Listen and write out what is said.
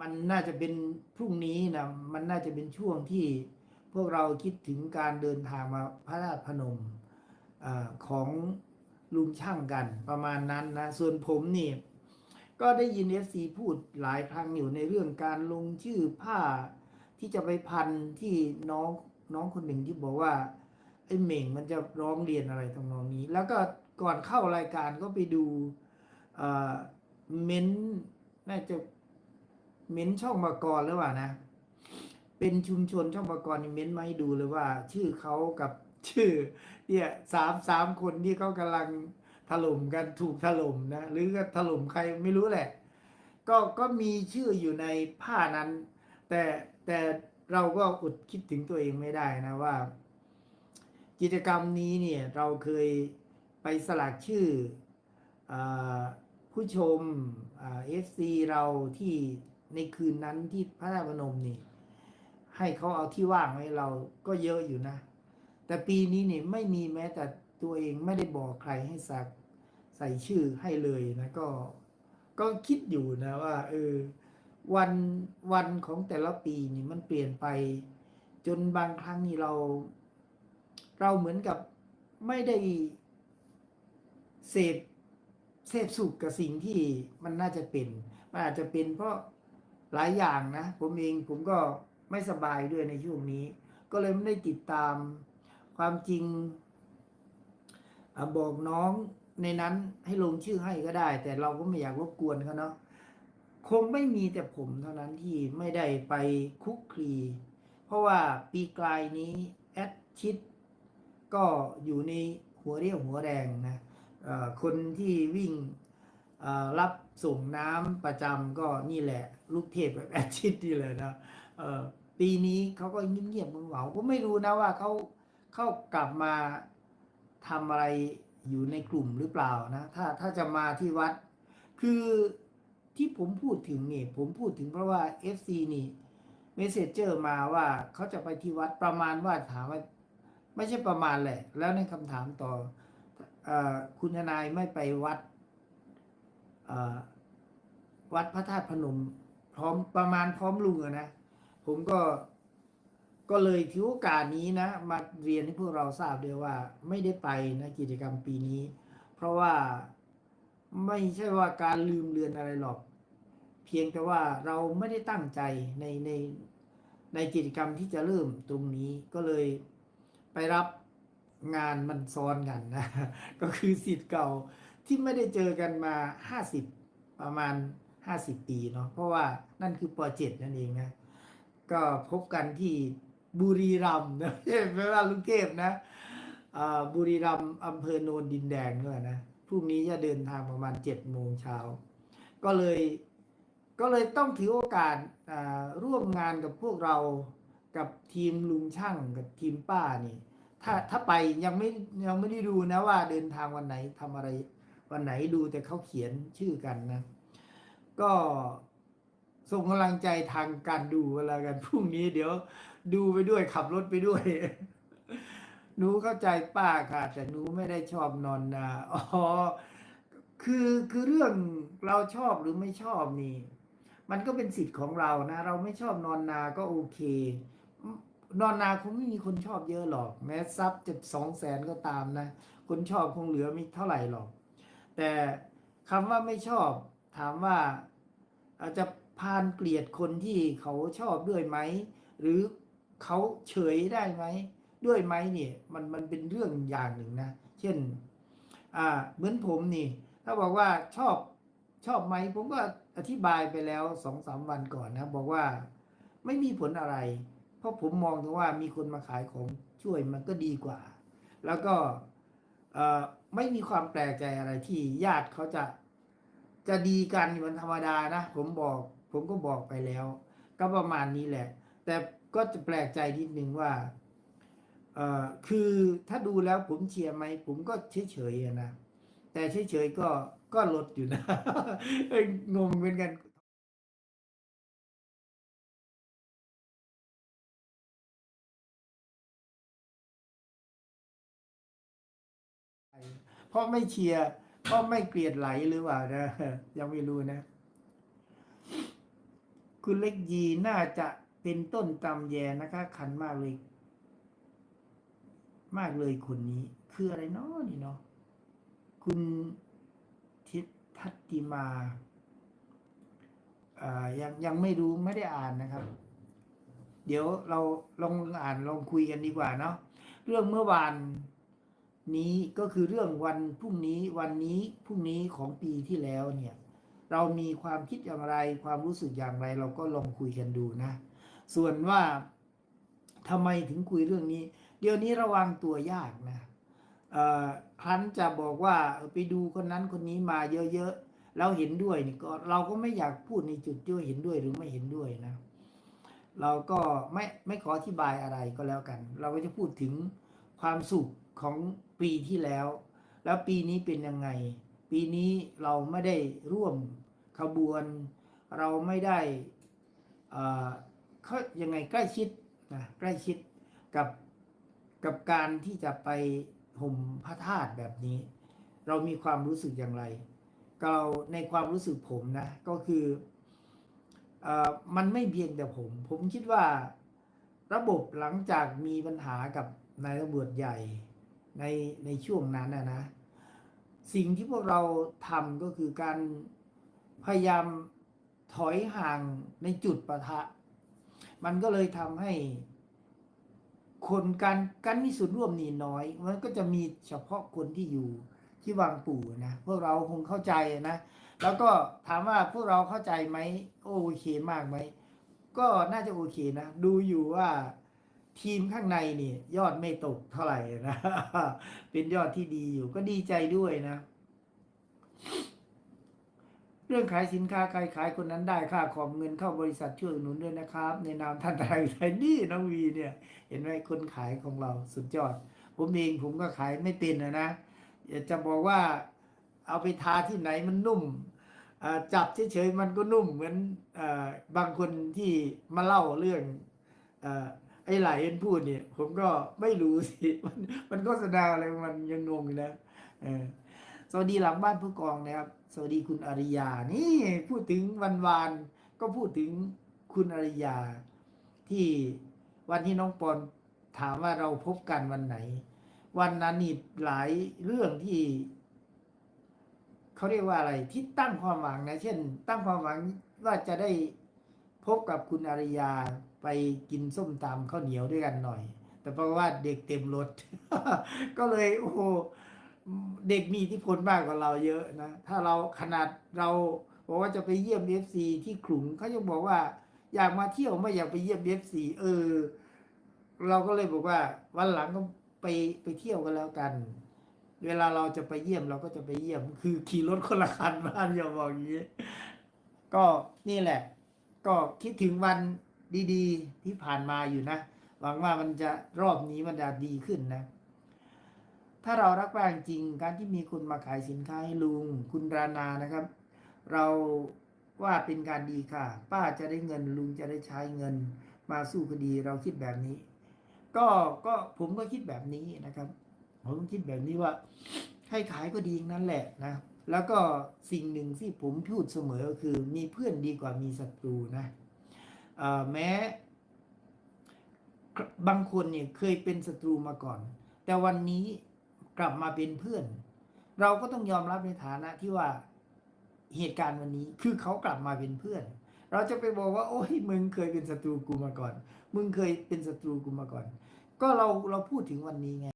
มันน่าจะเป็นพรุ่งนี้นะมันน่าจะเป็นช่วงที่พวกเราคิดถึงการเดินทางมาพระธาตุพนมอของลุงช่างกันประมาณนั้นนะ ส่วนผมนี่ ก็ได้ยินเอฟซีพูดหลายครั้งอยู่ในเรื่องการลงชื่อผ้าที่จะไปพันที่น้องน้องคนหนึ่งที่บอกว่าไอ้เหม่งมันจะร้องเรียนอะไรทำนองนี้ แล้วก็ก่อนเข้ารายการก็ไปดูเม้นต์น่าจะ เม้นช่องมากรหรือเปล่านะ เป็นชุมชนช่องมากรเม้นมาให้ดูเลยว่า ชื่อเขากับชื่อ เนี่ยสามสามคนที่เขากำลังถล่มกันถูกถล่มนะ หรือก็ถล่มใครไม่รู้แหละ ก็ก็มีชื่ออยู่ในผ้านั้น แต่แต่เราก็อดคิดถึงตัวเองไม่ได้นะว่า กิจกรรมนี้เนี่ยเราเคยไปสลักชื่ออผู้ชมเอฟซีเราที่ ในคืนนั้นที่พระธาตุพนมนี่ ให้เขาเอาที่ว่างให้เราก็เยอะอยู่นะ แต่ปีนี้เนี่ยไม่มีแม้แต่ตัวเองไม่ได้บอกใครให้สักใส่ชื่อให้เลยนะก็ ก็คิดอยู่นะว่าเออวันวันของแต่ละปีนี่มันเปลี่ยนไป จนบางครั้งนี่เรา เราเหมือนกับไม่ได้เสพเสพสุขกับสิ่งที่มันน่าจะเป็น มันอาจจะเป็นเพราะ หลายอย่างนะ ผมเองผมก็ไม่สบายด้วยในช่วงนี้ ก็เลยไม่ได้ติดตามความจริงอบอกน้องในนั้นให้ลงชื่อให้ก็ได้ แต่เราก็ไม่อยากรบกวนเขาเนาะคงไม่มีแต่ผมเท่านั้นที่ไม่ได้ไปคุกคลี เพราะว่าปีกลายนี้แอดชิดก็อยู่ในหัวเรี่ยวหัวแรงนะคนที่วิ่ง รับส่งน้ำประจำก็นี่แหละ ลูกเทพแบบแอชิดนี่เลยนะเออปีนี้เขาก็เงียบๆมือเหงาๆผมไม่รู้นะว่าเขาเขากลับมาทำอะไรอยู่ในกลุ่มหรือเปล่านะ ถ้าถ้าจะมาที่วัด คือที่ผมพูดถึงนี่ผมพูดถึงเพราะว่า FC นี่เมสเซจเจอร์มาว่าเขาจะไปที่วัดประมาณว่าถามว่า ไม่ใช่ประมาณแหละ แล้วในคำถามต่ออคุณทนายไม่ไปวัด วัดพระธาตุพนม พร้อมประมาณพร้อมลุงอะนะ ผมก็ก็เลยถือโอกาสนี้นะมาเรียนให้พวกเราทราบด้วยว่าไม่ได้ไปนะกิจกรรมปีนี้ เพราะว่าไม่ใช่ว่าการลืมเลือนอะไรหรอก เพียงแต่ว่าเราไม่ได้ตั้งใจในในในกิจกรรมที่จะเริ่มตรงนี้ก็เลยไปรับงานมันซ้อนกันนะ ก็คือสิทธิ์เก่า ที่ไม่ได้เจอกันมา 50 ประมาณ 50 ปีเนาะเพราะว่านั่นคือป .7 นั่นเองนะก็พบกันที่บุรีรัมย์นะไม่ใช่ไม่ว่าลุงเทพนะบุรีรัมย์อำเภอโนนดินแดงด้วยนะพรุ่งนี้จะเดินทางประมาณ7โมงเช้าก็เลยก็เลยต้องถือโอกาสร่วมงานกับพวกเรากับทีมลุงช่างกับทีมป้านี่ ถ้าถ้าไปยังไม่ยังไม่ได้ดูนะว่าเดินทางวันไหนทำอะไร วันไหนดูแต่เขาเขียนชื่อกันนะ ก็ส่งกำลังใจทางการดูเวลากันพรุ่งนี้เดี๋ยว ดูไปด้วยขับรถไปด้วยหนูเข้าใจป้าค่ะ แต่หนูไม่ได้ชอบนอนนาอ๋อคือคือเรื่องเราชอบหรือไม่ชอบนี่ มันก็เป็นสิทธิ์ของเรานะ เราไม่ชอบนอนนาก็โอเค นอนนาคงไม่มีคนชอบเยอะหรอก แม้ทรัพย์จะสองแสนก็ตามนะ คนชอบคงเหลือไม่เท่าไหร่หรอก แต่คำว่าไม่ชอบ ถามว่าอาจจะพานเกลียดคนที่เขาชอบด้วยไหม หรือเขาเฉยได้ไหม ด้วยไหมเนี่ยมันมันเป็นเรื่องอย่างหนึ่งนะ เช่น อ่าเหมือนผมนี่ ถ้าบอกว่าชอบชอบไหม ผมก็อธิบายไปแล้วสองสามวันก่อนนะ บอกว่าไม่มีผลอะไร เพราะผมมองถึงว่ามีคนมาขายของช่วยมันก็ดีกว่า แล้วก็เอ่อ ไม่มีความแปลกใจอะไรที่ญาติเขาจะจะดีกันมันธรรมดานะผมบอก ผมก็บอกไปแล้ว ก็ประมาณนี้แหละ แต่ก็จะแปลกใจนิดนึงว่าเอ่อคือถ้าดูแล้วผมเชียร์ไหมผมก็เฉยๆนะแต่เฉยๆก็ก็ลดอยู่นะงงเหมือนกัน เพราะไม่เชียร์เพราะไม่เกลียดไหลหรือเปล่านะยังไม่รู้นะ คุณเล็กยีน่าจะเป็นต้นตำแยนะคะ ขันมากเลย มากเลยคนนี้ คืออะไรเนาะนี่เนาะคุณทิทัตติมาอ่ายังยังไม่รู้ไม่ได้อ่านนะครับ เดี๋ยวเราลองอ่านลองคุยกันดีกว่าเนาะเรื่องเมื่อวาน นี้ก็คือเรื่องวันพรุ่งนี้วันนี้พรุ่งนี้ของปีที่แล้วเนี่ยเรามีความคิดอย่างไรความรู้สึกอย่างไร เราก็ลองคุยกันดูนะ ส่วนว่าทำไมถึงคุยเรื่องนี้ เดี๋ยวนี้ระวังตัวยากนะครั้นจะบอกว่าไปดูคนนั้นคนนี้มาเยอะๆเราเห็นด้วยนี่ก็เราก็ไม่อยากพูดในจุดที่เห็นด้วยหรือไม่เห็นด้วยนะ เราก็ไม่ไม่ขออธิบายอะไรก็แล้วกัน เราก็จะพูดถึงความสุขของ ปีที่แล้ว แล้วปีนี้เป็นยังไง ปีนี้เราไม่ได้ร่วมขบวน เราไม่ได้เอ่อเขายังไงใกล้ชิดนะใกล้ชิดกับกับการที่จะไปห่มพระธาตุแบบนี้ เรามีความรู้สึกอย่างไรเราในความรู้สึกผมนะ ก็คือออมันไม่เพียงแต่ผม ผมคิดว่าระบบหลังจากมีปัญหากับนายตำรวจใหญ่ ในในช่วงนั้นนะนะ สิ่งที่พวกเราทำก็คือการพยายามถอยห่างในจุดปะทะ มันก็เลยทำให้คนการการมีส่วนร่วมนี่น้อย มันก็จะมีเฉพาะคนที่อยู่ที่วังปู่นะ พวกเราคงเข้าใจนะ แล้วก็ถามว่าพวกเราเข้าใจไหมโอเคมากไหม ก็น่าจะโอเคนะ ดูอยู่ว่า ทีมข้างในนี่ ยอดไม่ตกเท่าไหร่นะ เป็นยอดที่ดีอยู่ก็ดีใจด้วยนะ เรื่องขายสินค้าใครขายคนนั้นได้ค่าของเงินเข้าบริษัทช่วยหนุนด้วยนะครับ ในนามท่านไทยไทยนี่น้องวีเนี่ย เห็นไหมคนขายของเราสุดยอด ผมเองผมก็ขายไม่เป็นนะนะอยาจะบอกว่าเอาไปทาที่ไหนมันนุ่มจับเฉยๆมันก็นุ่มเหมือนอบางคนที่มาเล่าเรื่อง ไอ้หลายเอ็นพูดเนี่ย ผมก็ไม่รู้สิมันมันโฆษณาอะไรมันยังงงอยู่นะเออสวัสดีหลังบ้านผู้กองนะครับ สวัสดีคุณอริยา นี่พูดถึงวันวานก็พูดถึงคุณอริยา ที่วันที่น้องปอนถามว่าเราพบกันวันไหน วันนั้นนี่หลายเรื่องที่เขาเรียกว่าอะไรที่ตั้งความหวังนะ เช่น ตั้งความหวังว่าจะได้พบกับคุณอริยา ไปกินส้มตำข้าวเหนียวด้วยกันหน่อย แต่เพราะว่าเด็กเต็มรถ ก็เลยโอ้โหเด็กมีอิทธิพลมากกว่าเราเยอะนะ ถ้าเราขนาดเราบอกว่าจะไปเยี่ยมเอฟซีที่ขลุงเขายังบอกว่า อยากมาเที่ยวไม่อยากไปเยี่ยมเอฟซีเออ เราก็เลยบอกว่า วันหลังก็ไปไปเที่ยวกันแล้วกัน เวลาเราจะไปเยี่ยมเราก็จะไปเยี่ยม คือขี่รถคนละคันบ้านอย่าบอกอย่างนี้ ก็นี่แหละ ก็คิดถึงวัน ดีๆ ที่ผ่านมาอยู่นะ หวังว่ามันจะรอบนี้มันจะดีขึ้นนะ ถ้าเรารักป้าจริงการที่มีคนมาขายสินค้าให้ลุง คุณรานานะครับ เราว่าเป็นการดีค่ะ ป้าจะได้เงินลุงจะได้ใช้เงิน มาสู้คดีเราคิดแบบนี้ ก็ก็ผมก็คิดแบบนี้นะครับ ผมคิดแบบนี้ว่า ให้ขายก็ดีนั้นแหละนะแล้วก็สิ่งหนึ่งที่ผมพูดเสมอคือมีเพื่อนดีกว่ามีศัตรูนะ แม้บางคนเนี่ยเคยเป็นศัตรูมาก่อน แต่วันนี้กลับมาเป็นเพื่อน เราก็ต้องยอมรับในฐานะที่ว่าเหตุการณ์วันนี้คือเขากลับมาเป็นเพื่อน เราจะไปบอกว่า โอ้ยมึงเคยเป็นศัตรูกูมาก่อน มึงเคยเป็นศัตรูกูมาก่อน ก็เราเราพูดถึงวันนี้ไง